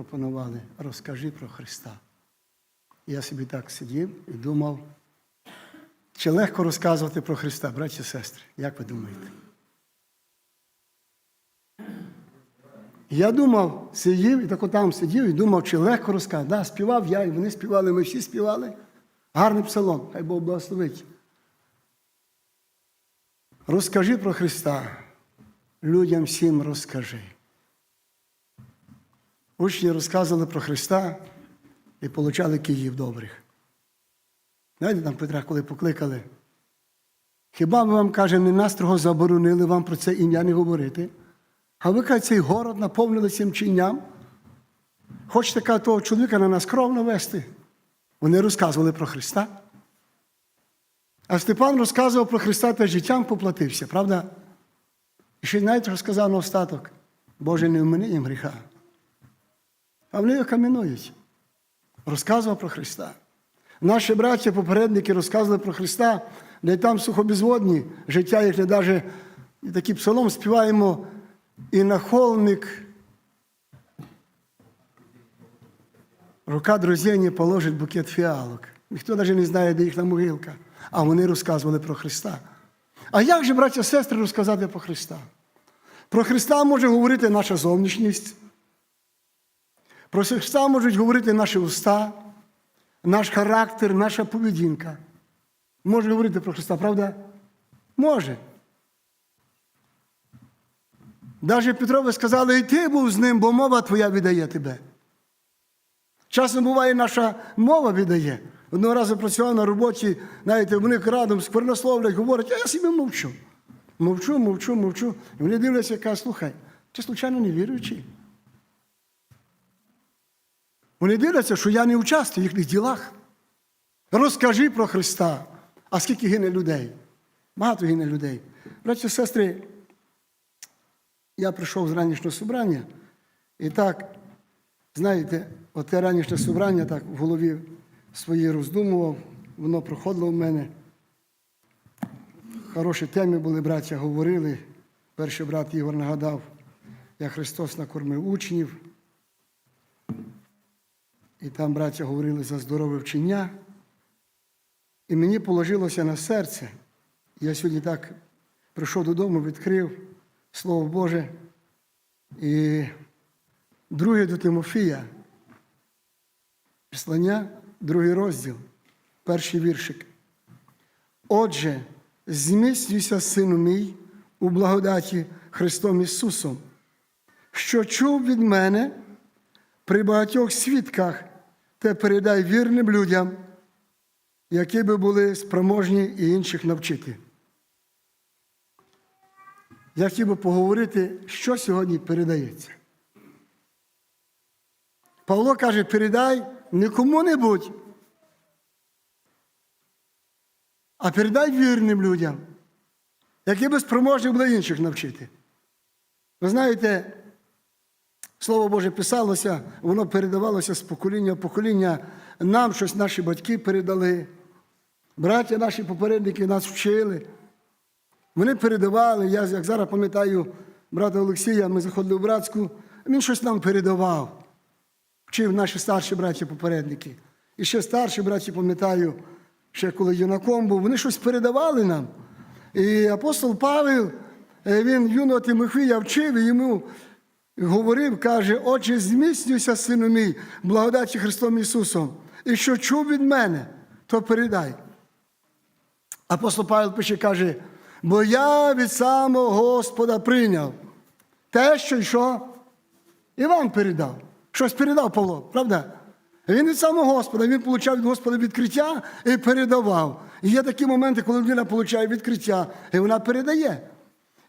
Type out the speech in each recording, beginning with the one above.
запропонували, розкажи про Христа. Я собі так сидів і думав, чи легко розказувати про Христа, браті і сестри, як ви думаєте? Я думав, сидів і так там сидів і думав, чи легко розказати. Да, співав я, і вони співали, ми всі співали. Гарний псалом, хай Бог благословить. Розкажи про Христа. Людям всім розкажи. Учні розказували про Христа і получали Київ добрих. Знаєте, там Петра, коли покликали. Хіба ми вам каже, не настрого заборонили вам про це ім'я не говорити? А ви каже, цей город наповнили цим чинням. Хочете каже, того чоловіка на нас кров навести? Вони розказували про Христа. А Степан розказував про Христа та життям поплатився, правда? І ще знаєте, що сказав на остаток? Боже, не вмини їм гріха. А вони його камінують. Розказував про Христа. Наші браття, попередники розказували про Христа, де там сухобізводні, життя їхнє навіть і такий псалом співаємо, і на холмик рука друзей положить букет фіалок. Ніхто навіть не знає, де їхня могилка. А вони розказували про Христа. А як же, браття сестри, розказати про Христа? Про Христа може говорити наша зовнішність. Про Христа можуть говорити наші уста, наш характер, наша поведінка. Може говорити про Христа, правда? Може. Навіть Петрові сказали, і ти був з ним, бо мова твоя віддає тебе. Часом буває, наша мова віддає. Одного разу працював на роботі, знаєте, вони радом сквернословлять, говорять, а я собі мовчу. Мовчу, мовчу, мовчу. І вони дивляться, кажуть, слухай, ти случайно не віруючий? Вони дивляться, що я не участвую в їхніх ділах. Розкажи про Христа. А скільки гине людей? Багато гине людей. Браті сестри, я прийшов з ранішнього собрання, і так, знаєте, оте ранішнє собрання так в голові своїй роздумував, воно проходило в мене. Хороші теми були, браття говорили. Перший брат Ігор нагадав, як Христос накормив учнів. І там браття говорили за здорове вчення. І мені положилося на серце. Я сьогодні так прийшов додому, відкрив Слово Боже. І друге до Тимофія, Післання, другий розділ, перший віршик. Отже, зміцнюйся, сину мій, у благодаті Христом Ісусом, що чув від мене при багатьох свідках, те передай вірним людям, які би були спроможні і інших навчити. Я хотів би поговорити, що сьогодні передається. Павло каже, передай не кому-небудь, а передай вірним людям, які би спроможні були інших навчити. Ви знаєте, Слово Боже писалося, воно передавалося з покоління в покоління. Нам щось наші батьки передали. Браття наші попередники нас вчили. Вони передавали. Я, як зараз пам'ятаю, брата Олексія, ми заходили в братську, він щось нам передавав. Вчив наші старші браті попередники. І ще старші браті, пам'ятаю, ще коли юнаком був, вони щось передавали нам. І апостол Павел, е, він юного Тимофія вчив і йому говорив, каже, Отче, зміцнюйся, сину мій, благодаті Христом Ісусом. І що чув від мене, то передай. Апостол Павел пише, каже, бо я від самого Господа прийняв те, що й що і вам передав. Щось передав Павло, правда? Він від самого Господа, він отримав від Господа відкриття і передавав. І є такі моменти, коли людина отримує відкриття, і вона передає.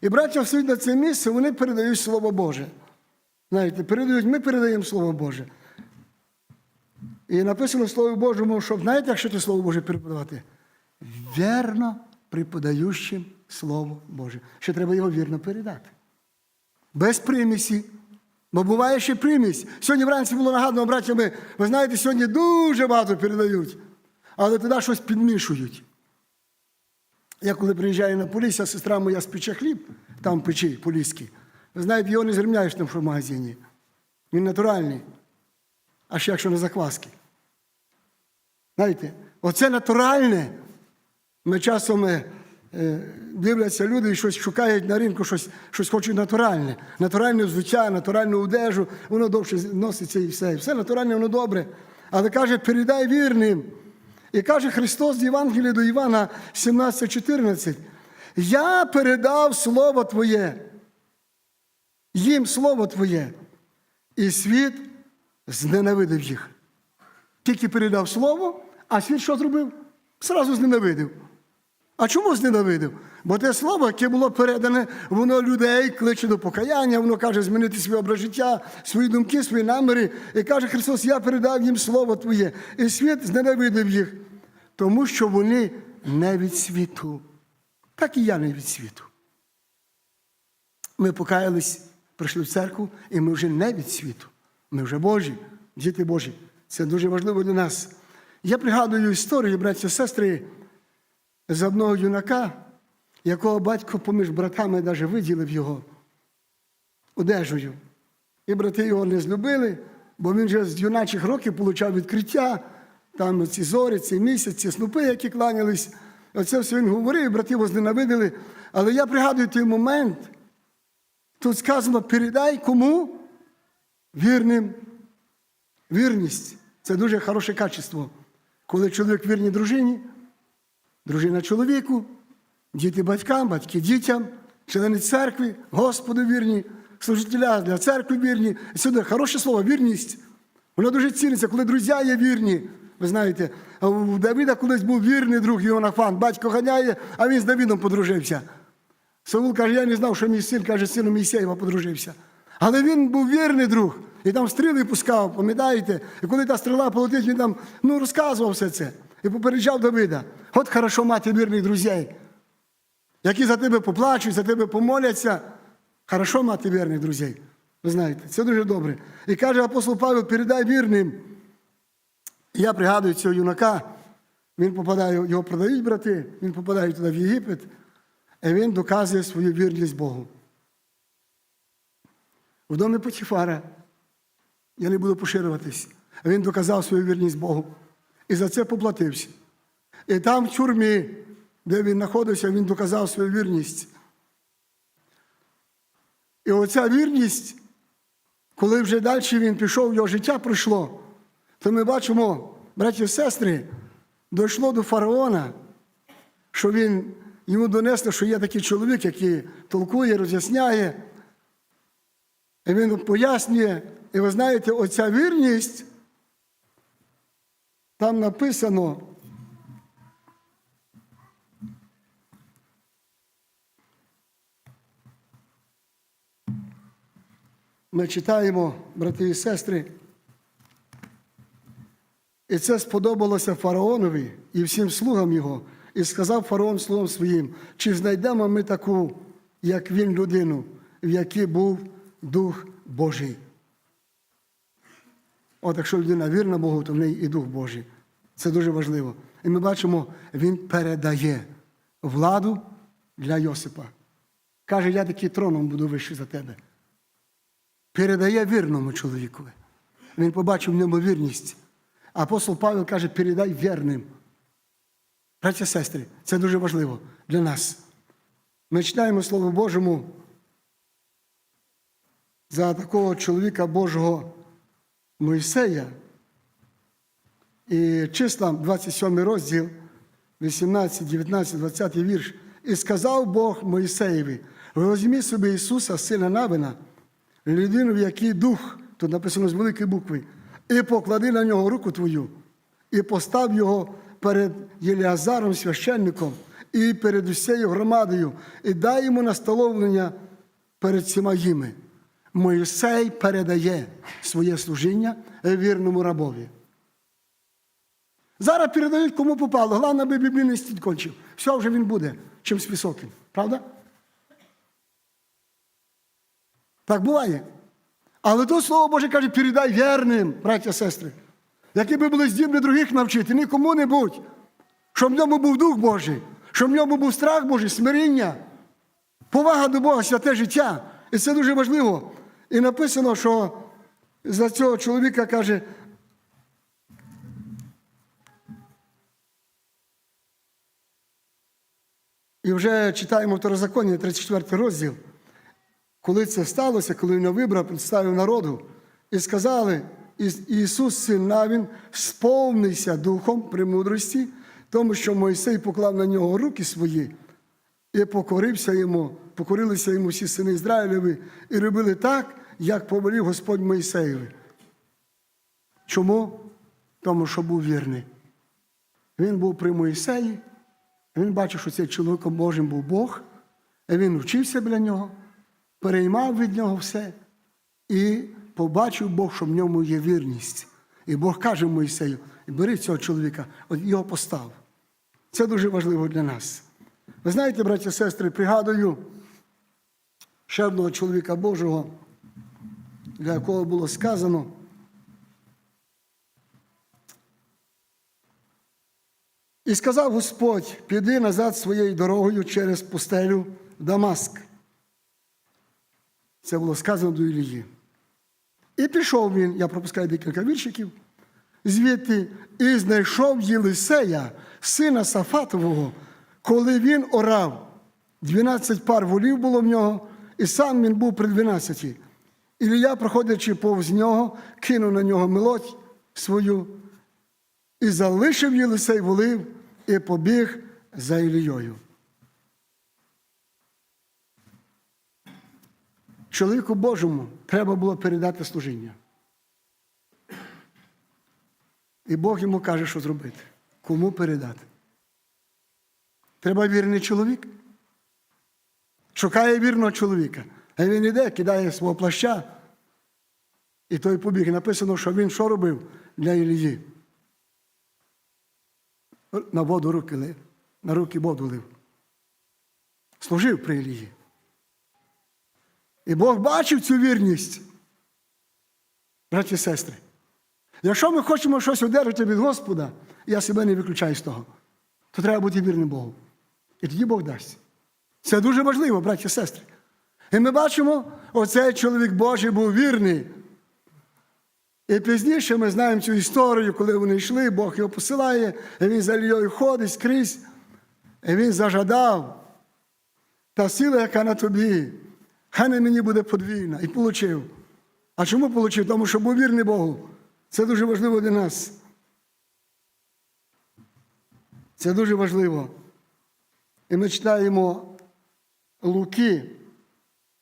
І браття всюди на це місце, вони передають Слово Боже. Знаєте, передають, ми передаємо Слово Боже. І написано в Слові Божому, що знаєте, як що це Слово Боже переподавати? Вірно преподаючим Слово Боже. Що треба його вірно передати. Без примісі. Бо буває ще примість. Сьогодні вранці було нагадано братями, ви знаєте, сьогодні дуже багато передають, але туди щось підмішують. Я коли приїжджаю на Полісся, сестра моя спече хліб, там печі поліський. Ви знаєте, його не зрівняєш там в магазині. Він натуральний. а ще якщо не закваски. Знаєте, оце натуральне. Ми часом е, е, дивляться люди і щось шукають на ринку, щось, щось хочуть натуральне. Натуральне взуття, натуральну одежу, воно довше носиться і все. Все натуральне, воно добре. Але каже, передай вірним. І каже Христос з Євангелія до Івана 17,14. Я передав Слово Твоє, їм Слово Твоє, і світ зненавидив їх. Тільки передав слово, а світ що зробив? Сразу зненавидив. А чому зненавидив? Бо те слово, яке було передане, воно людей кличе до покаяння, воно каже змінити своє образ життя, свої думки, свої наміри. І каже Христос, я передав їм Слово Твоє. І світ зненавидив їх, тому що вони не від світу. Так і я не від світу. Ми покаялись, прийшли в церкву, і ми вже не від світу. Ми вже Божі, діти Божі. Це дуже важливо для нас. Я пригадую історію, браті і сестри, з одного юнака, якого батько поміж братами навіть виділив його одежею. І брати його не злюбили, бо він вже з юначих років отримав відкриття, там ці зорі, ці місяць, ці снупи, які кланялись. Оце все він говорив, брати його зненавидили. Але я пригадую той момент, тут сказано, передай кому? Вірним. Вірність це дуже хороше качество. Коли чоловік вірний дружині, дружина чоловіку, діти батькам, батьки дітям, члени церкви, Господу вірні, служителя для церкви вірні. Сюди хороше слово, вірність. Воно дуже ціниться, коли друзі є вірні. Ви знаєте, у Давіда колись був вірний друг Йонафан. Батько ганяє, а він з Давідом подружився. Саул каже, я не знав, що мій син каже, сином Мійсеєва подружився. Але він був вірний друг. І там стріли пускав, пам'ятаєте? І коли та стріла полетить, він там ну, розказував все це. І попереджав Давида. От хорошо мати вірних друзів, які за тебе поплачуть, за тебе помоляться. Хорошо мати вірних друзів. Ви знаєте, це дуже добре. І каже апостол Павел, передай вірним. Я пригадую цього юнака, він попадає, його продають брати, він попадає туди в Єгипет, і він доказує свою вірність Богу. В домі Потіфара, я не буду поширюватись, він доказав свою вірність Богу. І за це поплатився. І там, в тюрмі, де він знаходився, він доказав свою вірність. І оця вірність, коли вже далі він пішов, його життя пройшло, то ми бачимо, браті і сестри, дійшло до фараона, що він йому донесли, що є такий чоловік, який толкує, роз'ясняє. І він пояснює, і ви знаєте, оця вірність, там написано. Ми читаємо, брати і сестри, і це сподобалося фараонові і всім слугам його. І сказав фараон слугам своїм, чи знайдемо ми таку, як він, людину, в якій був Дух Божий. От якщо людина вірна Богу, то в неї і Дух Божий. Це дуже важливо. І ми бачимо, він передає владу для Йосипа. Каже, я такий троном буду вищий за тебе. Передає вірному чоловікові. Він побачив в ньому вірність. Апостол Павел каже, передай вірним. Браті і сестри, це дуже важливо для нас. Ми читаємо Слово Божому за такого чоловіка Божого Мойсея. І числа 27 розділ, 18, 19, 20 вірш. І сказав Бог Мойсеєві, візьми собі Ісуса, сина Навина, людину, в якій дух, тут написано з великої букви, і поклади на нього руку твою, і постав його перед Єліазаром священником і перед усією громадою, і дай йому настановлення перед всіма їми. Моїсей передає своє служіння вірному рабові. Зараз передають, кому попало. Головне, аби біблійний стіль кончив. Все вже він буде чимсь високим. Правда? Так буває. Але тут Слово Боже каже, передай вірним, браття сестри, які би були здібні других навчити, нікому не будь, щоб в ньому був Дух Божий, щоб в ньому був страх Божий, смиріння, повага до Бога, святе життя. І це дуже важливо. І написано, що за цього чоловіка каже. І вже читаємо второзаконні, 34 розділ, коли це сталося, коли він вибрав, представив народу і сказали. Ісус, син Навін, сповнився духом премудрості, тому що Мойсей поклав на нього руки свої і покорився йому, покорилися йому всі сини Ізраїлеві і робили так, як повелів Господь Мойсеєві. Чому? Тому що був вірний. Він був при Моїсеї, він бачив, що цей чоловіком Божим був Бог, і він вчився біля нього, переймав від нього все, і побачив Бог, що в ньому є вірність. І Бог каже Моїсею: бери цього чоловіка, от його постав. Це дуже важливо для нас. Ви знаєте, браті і сестри, пригадую ще одного чоловіка Божого, для якого було сказано. І сказав Господь: піди назад своєю дорогою через пустелю Дамаск. Це було сказано до Ілії. І пішов він, я пропускаю декілька віршиків, звідти і знайшов Єлисея, сина Сафатового, коли він орав. Дванадцять пар волів було в нього, і сам він був при дванадцяті. Ілія, проходячи повз нього, кинув на нього милоть свою і залишив Єлисей волив і побіг за Ілією. Чоловіку Божому треба було передати служіння. І Бог йому каже, що зробити. Кому передати? Треба вірний чоловік. Шукає вірного чоловіка. А він іде, кидає свого плаща. І той побіг. Написано, що він що робив для Ілії? На воду руки лив, на руки воду лив. Служив при Ілії. І Бог бачив цю вірність. Браті і сестри. Якщо ми хочемо щось одержати від Господа, я себе не виключаю з того, то треба бути вірним Богу. І тоді Бог дасть. Це дуже важливо, браті і сестри. І ми бачимо, оцей чоловік Божий був вірний. І пізніше ми знаємо цю історію, коли вони йшли, Бог його посилає, і він за Ілією ходить скрізь, і він зажадав. Та сила, яка на тобі, хай на мені буде подвійна. І получив. А чому получив? Тому що був вірний Богу. Це дуже важливо для нас. Це дуже важливо. І ми читаємо Луки,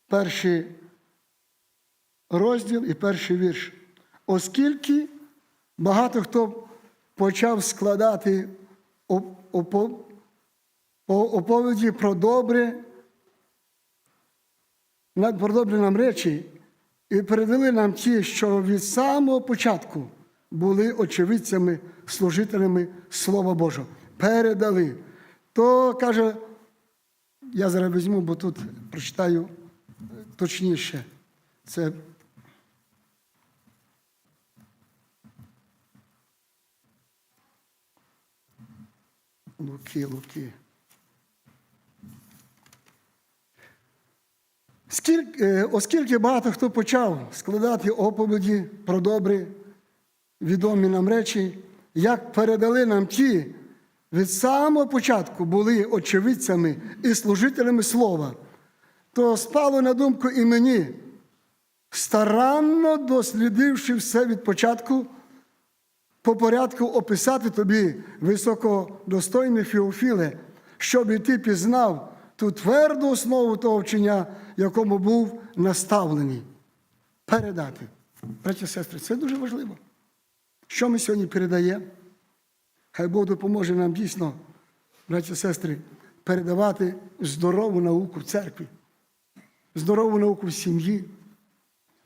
перший розділ і перший вірш. Оскільки багато хто почав складати оп- опо- по- оповіді про добре, на- про добрі нам речі, і передали нам ті, що від самого початку були очевидцями, служителями Слова Божого. Передали. То каже, я зараз візьму, бо тут прочитаю точніше. Це Луки, Луки. Скільки, е, оскільки багато хто почав складати оповіді про добрі, відомі нам речі, як передали нам ті, від самого початку були очевидцями і служителями слова, то спало на думку і мені, старанно дослідивши все від початку, по порядку описати тобі високодостойний Феофіле, щоб і ти пізнав ту тверду основу того вчення, якому був наставлений. Передати. Браті і сестри, це дуже важливо. Що ми сьогодні передаємо? Хай Бог допоможе нам дійсно, браті і сестри, передавати здорову науку в церкві, здорову науку в сім'ї,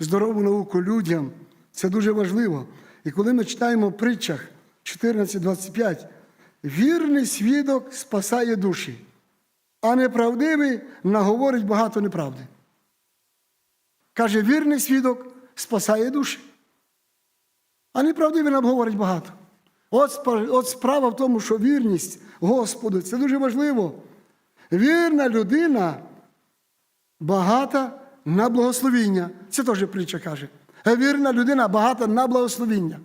здорову науку людям. Це дуже важливо. І коли ми читаємо притчах 14.25, вірний свідок спасає душі, а неправдивий наговорить багато неправди. Каже, вірний свідок спасає душі, а неправдивий нам говорить багато. От, от справа в тому, що вірність Господу це дуже важливо. Вірна людина багата на благословіння. Це теж притча каже. Вірна людина багата на благословіння.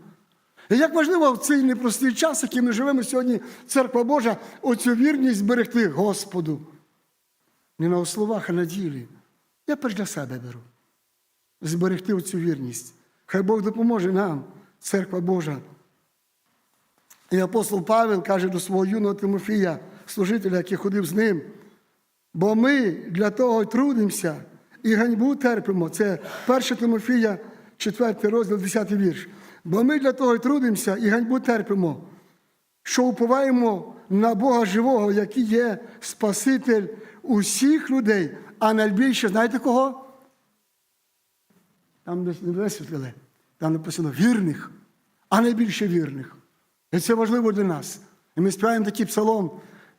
І як важливо в цей непростий час, який ми живемо сьогодні, церква Божа, оцю вірність зберегти Господу. не на словах, а на ділі. Я перш для себе беру. Зберегти оцю вірність. Хай Бог допоможе нам, церква Божа. І апостол Павел каже до свого юного Тимофія, служителя, який ходив з ним. Бо ми для того трудимося і ганьбу терпимо. Це 1 Тимофія, 4 розділ, 10 вірш. Бо ми для того й трудимося і ганьбу терпимо, що уповаємо на Бога живого, який є Спаситель усіх людей, а найбільше, знаєте кого? Там не висвітлили, там написано вірних, а найбільше вірних. І це важливо для нас. І ми співаємо такий псалом.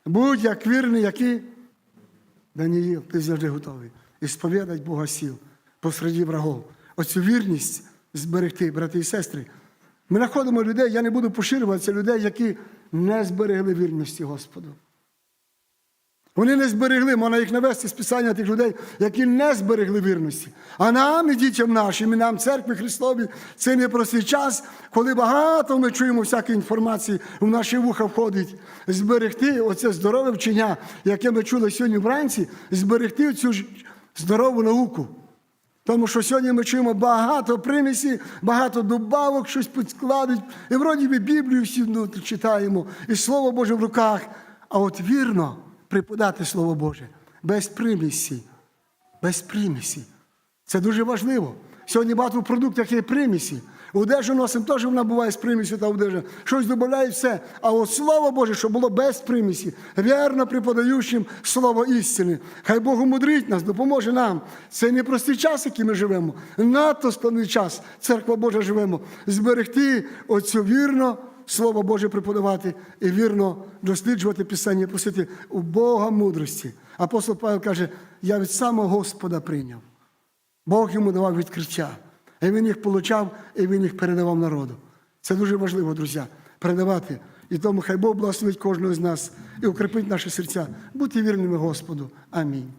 Будь як вірний, який Даніїл, ти завжди готовий. І сповідать Бога сіл посереді врагов. Оцю вірність зберегти, брати і сестри. Ми знаходимо людей, я не буду поширюватися, людей, які не зберегли вірності Господу. Вони не зберегли, можна їх навести з писання тих людей, які не зберегли вірності. А нам і дітям нашим, і нам, церкві Христові, це непростий час, коли багато ми чуємо всякої інформації, в наші вуха входить. Зберегти оце здорове вчення, яке ми чули сьогодні вранці, зберегти цю здорову науку. Тому що сьогодні ми чуємо багато примісі, багато добавок, щось підкладуть. І вроді би Біблію всі ну, читаємо, і Слово Боже в руках. А от вірно преподати Слово Боже без примісі. Без примісі. Це дуже важливо. Сьогодні багато в продуктах є примісі. Одежу носимо, теж вона буває з примісі та одежа. Щось додають все. А от Слово Боже, щоб було без примісі, вірно преподаючим Слово істини. Хай Бог умудрить нас, допоможе нам. Це не простий час, який ми живемо. Надто складний час, церква Божа живемо. Зберегти оцю вірно. Слово Боже преподавати і вірно досліджувати Писання, просити у Бога мудрості. Апостол Павел каже: я від самого Господа прийняв. Бог йому давав відкриття. І він їх получав, і він їх передавав народу. Це дуже важливо, друзі, передавати. І тому хай Бог благословить кожного з нас і укріпить наші серця. Будьте вірними Господу. Амінь.